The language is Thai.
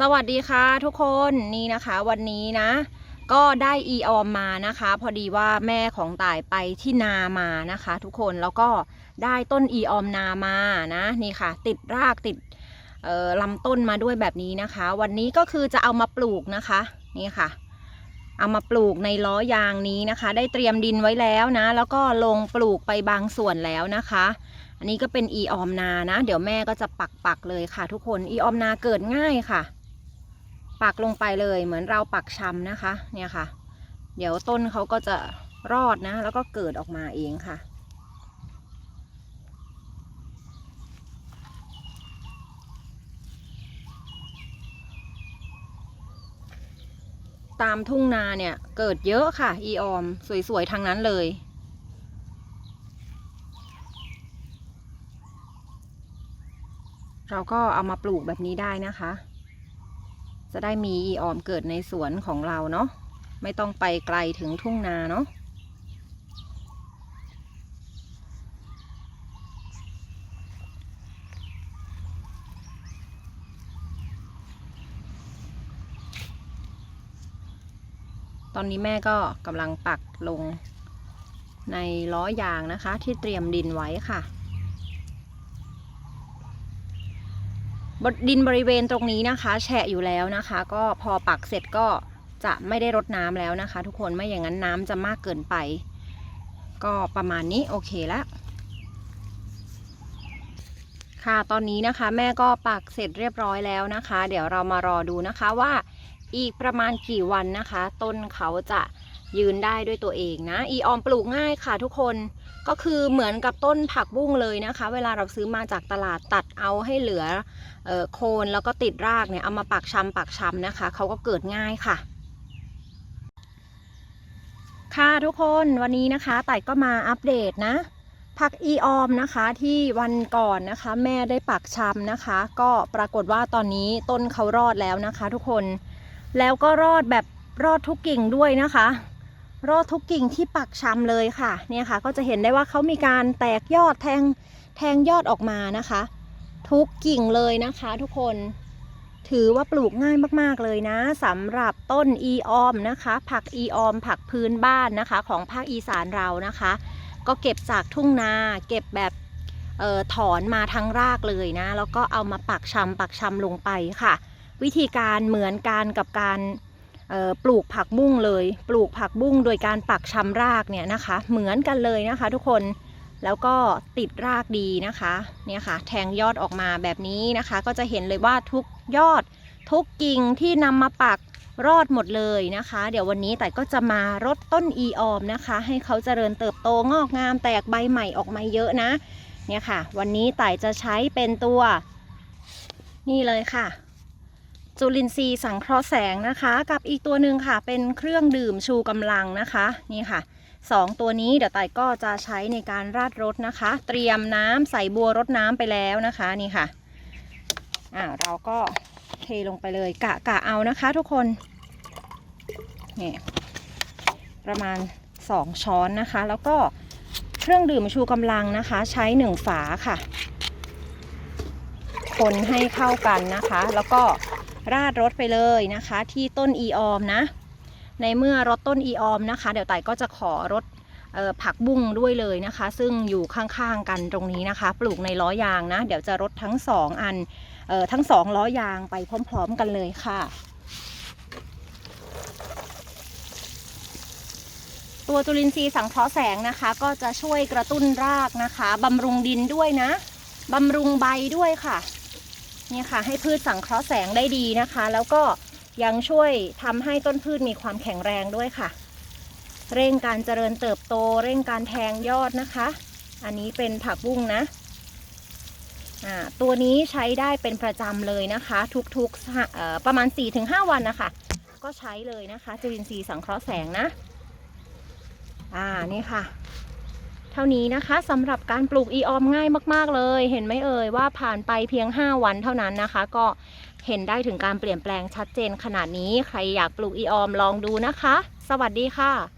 สวัสดีค่ะทุกคนนี่นะคะวันนี้นะ ก็ได้อีออมมานะคะ พอดีว่าแม่ของต่ายไปที่นามานะคะ ทุกคนแล้วก็ได้ต้นอีออมนามานะนี่ค่ะ ติดรากติดลำต้นมาด้วยแบบนี้นะคะ วันนี้ก็คือจะเอามาปลูกนะคะนี่ค่ะ เอามาปลูกในล้อยางนี้นะคะ ได้เตรียมดินไว้แล้วนะ แล้วก็ลงปลูกไปบางส่วนแล้วนะคะอันนี้ก็เป็นอีออมนานะ เดี๋ยวแม่ก็จะปักปักเลยค่ะ ทุกคนอีออมนาเกิดง่ายค่ะ ปักลงไปเลยเหมือนเราปักชำนะคะเนี่ยค่ะ เดี๋ยวต้นเขาก็จะรอดนะ แล้วก็เกิดออกมาเองค่ะตามทุ่งนาเนี่ยเกิดเยอะค่ะ อีออม สวย ๆทางนั้นเลย เราก็เอามาปลูกแบบนี้ได้นะคะ จะได้มีอีออมเกิดในสวนของเราเนาะไม่ต้องไปไกลถึงทุ่งนาเนาะตอนนี้แม่ก็กำลังปักลงในล้อยางนะคะ ที่เตรียมดินไว้ค่ะ ดินบริเวณตรงนี้นะคะ แฉะอยู่แล้วนะคะ ก็พอปักเสร็จก็จะไม่ได้รดน้ำแล้วนะคะ ทุกคนไม่อย่างนั้นน้ำจะมากเกินไป ก็ประมาณนี้โอเคแล้วค่ะตอนนี้นะคะแม่ก็ปักเสร็จเรียบร้อยแล้วนะคะ เดี๋ยวเรามารอดูนะคะว่าอีกประมาณกี่วันนะคะ ต้นเขาจะ ยืนได้ด้วยตัวเองนะ อีออมปลูกง่ายค่ะทุกคนก็คือเหมือนกับต้นผักบุ้งเลยนะคะ เวลาเราซื้อมาจากตลาดตัดเอาให้เหลือออโคนแล้วก็ติดรากเนี่ยเอามาปักชำปักชำนะคะเขาก็เกิดง่ายค่ะ ค่ะทุกคนวันนี้นะคะไต่ก็มาอัปเดตนะผักอีออมนะคะที่วันก่อนนะคะ แม่ได้ปักชำนะคะ ก็ปรากฏว่าตอนนี้ต้นเขารอดแล้วนะคะ ทุกคนแล้วก็รอดแบบรอดทุกกิ่งด้วยนะคะ รอดทุกกิ่งที่ปักชำเลยค่ะเนี่ยค่ะก็จะเห็นได้ว่าเขามีการแตกยอดแทงแทงยอดออกมานะคะ ทุกกิ่งเลยนะคะทุกคนถือว่าปลูกง่ายมากๆเลยนะสำหรับต้นอีออมนะคะ ผักอีออม ผักพื้นบ้านนะคะ ของภาคอีสานเรานะคะ ก็เก็บจากทุ่งนา เก็บแบบออถอนมาทั้งรากเลยนะ แล้วก็เอามาปักชำปักชำลงไปค่ะ วิธีการเหมือนกันกับการ ปลูกผักบุ้งเลย ปลูกผักบุ้งโดยการปักชำรากเนี่ยนะคะ เหมือนกันเลยนะคะ ทุกคนแล้วก็ติดรากดีนะคะเนี่ยค่ะ แทงยอดออกมาแบบนี้นะคะ ก็จะเห็นเลยว่าทุกยอดทุกกิ่งที่นำมาปักรอดหมดเลยนะคะ เดี๋ยววันนี้แต่ก็จะมารดต้นอีออมนะคะ ให้เขาเจริญเติบโตงอกงามแตกใบใหม่ออกมาเยอะนะ เนี่ยค่ะ วันนี้ไต่จะใช้เป็นตัว นี่เลยค่ะ จุลินทรีย์สังเคราะห์แสงนะคะ กับอีกตัวหนึ่งค่ะ เป็นเครื่องดื่มชูกำลังนะคะ นี่ค่ะสองตัวนี้เดี๋ยวไต่ก็จะใช้ในการราดรถนะคะ เตรียมน้ำใส่บัวรดน้ำไปแล้วนะคะนี่ค่ะอ่าเราก็เทลงไปเลยกะกะเอานะคะทุกคนนี่ประมาณ 2 ช้อนนะคะ แล้วก็เครื่องดื่มชูกำลังนะคะ ใช้ 1 ฝาค่ะ คนให้เข้ากันนะคะ แล้วก็ ราดรถไปเลยนะคะ ที่ต้นอีออมนะ ในเมื่อรถต้นอีออมนะคะ เดี๋ยวไต่ก็จะขอรถผักบุ้งด้วยเลยนะคะ ซึ่งอยู่ข้างๆกันตรงนี้นะคะ ปลูกในล้อยางนะ เดี๋ยวจะรถทั้งสองอันออทั้งสองล้อยางไปพร้อม ๆ กันเลยค่ะ ตัวจุลินทรีย์สังเคราะห์แสงนะคะ ก็จะช่วยกระตุ้นรากนะคะบำรุงดินด้วยนะบำรุงใบด้วยค่ะ นี่ค่ะให้พืชสังเคราะห์แสงได้ดีนะคะ แล้วก็ยังช่วยทำให้ต้นพืชมีความแข็งแรงด้วยค่ะ เร่งการเจริญเติบโต เร่งการแทงยอดนะคะ อันนี้เป็นผักบุ้งนะตัวนี้ใช้ได้เป็นประจำเลยนะคะ ทุกๆประมาณ 4-5 วันนะคะ ก็ใช้เลยนะคะจุลินทรีย์สังเคราะห์แสงนะ อ่านี่ค่ะ ท่านี้นะคะสำหรับการปลูกอีออมง่ายมากๆเลย เห็นไหมเอ่ยว่าผ่านไปเพียง 5 วันเท่านั้นนะคะ ก็เห็นได้ถึงการเปลี่ยนแปลงชัดเจนขนาดนี้ใครอยากปลูกอีออมลองดูนะคะ สวัสดีค่ะ